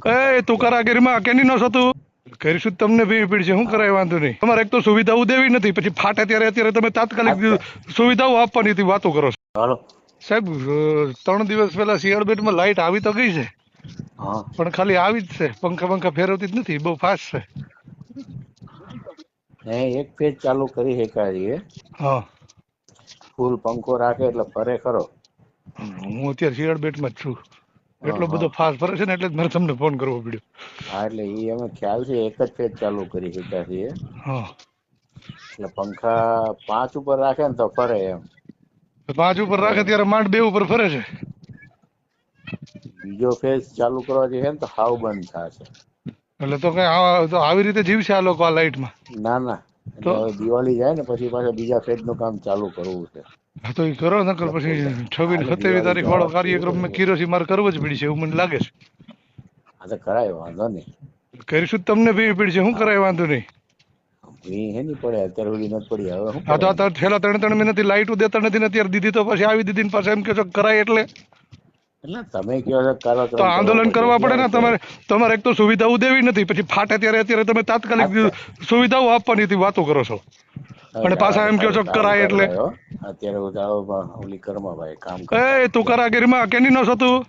કરે એ તું કારાગીરીમાં કેની નો છો કરીશું તમને ભીડ પીડ છે? શું કરાય વાંધો નહીં. તમારે એક તો સુવિધાઓ દેવી નથી પછી ફાટે ત્યારે અત્યારે તમે તાત્કાલિક સુવિધાઓ આપવાની હતી વાતો કરો હાલો. સાહેબ ત્રણ દિવસ પહેલા શિયાળ બેટમાં લાઈટ આવી તો ગઈ છે. પણ ખાલી આવી જ છે. પંખા પંખા ફેરવતી જ નથી બહુ ફાસ્ટ છે. એક પેજ ચાલુ કરી શકાય હા. ફૂલ પંખો રાખે એટલે ફરે ખરો. હું અત્યારે શિયાળ બેટમાં જ છું. એટલો બધો ફાસ્ટ ફરે છે ને એટલે મારે તમને ફોન કરવો પડ્યો. હા એટલે એ અમે ખ્યાલ છે એક જ પેજ ચાલુ કરી શક્યા છીએ. એટલે પંખા પાંચ ઉપર રાખે ને તો ફરે એમ. પાંચ ઉપર રાખે ત્યારે માંડ બે ઉપર ફરે છે? બીજો ફેઝ ચાલુ કરવા જઈએ ને તો હાવ બંધ થશે એટલે તો કઈ આવી રીતે જીવશે આ લોકો આ લાઈટમાં ના ના. એટલે? હવે દિવાળી જાય ને પછી પાછા બીજા ફેજનું કામ ચાલુ કરવું છે. હા તો એ કરો નકર પછી છવ્વીસ સત્યાવીસ તારીખ વાળો કાર્યક્રમ મેં કિરોસી મારે કરવો જ પડશે એવું મને લાગે છે. આ તો કરાય વાંધો નહીં. કરીશું તમને ભી પીડ છે શું કરાય વાંધો નહીં. ભી હે નહીં પડે અત્યારે નથી પડી હવે તો આ છેલ્લા ત્રણ ત્રણ મહિનાથી લાઈટો દેતા નથી ને અત્યારે દીધી તો પછી આવી દીધી ને પાછા એમ કે કરાય એટલે. તમે કહો છો કે તો આંદોલન કરવા પડે ને તમારે તમારે એક તો સુવિધાઓ દેવી નથી પછી ફાટે ત્યારે અત્યારે તમે તાત્કાલિક સુવિધાઓ આપવાની હતી વાતો કરો છો. અને પાછા એમ કહો છો કરાય એટલે. અત્યારે ઓલી કર્મભાઈ કામ એ તું કરાગીરીમાં કેની નો છો તું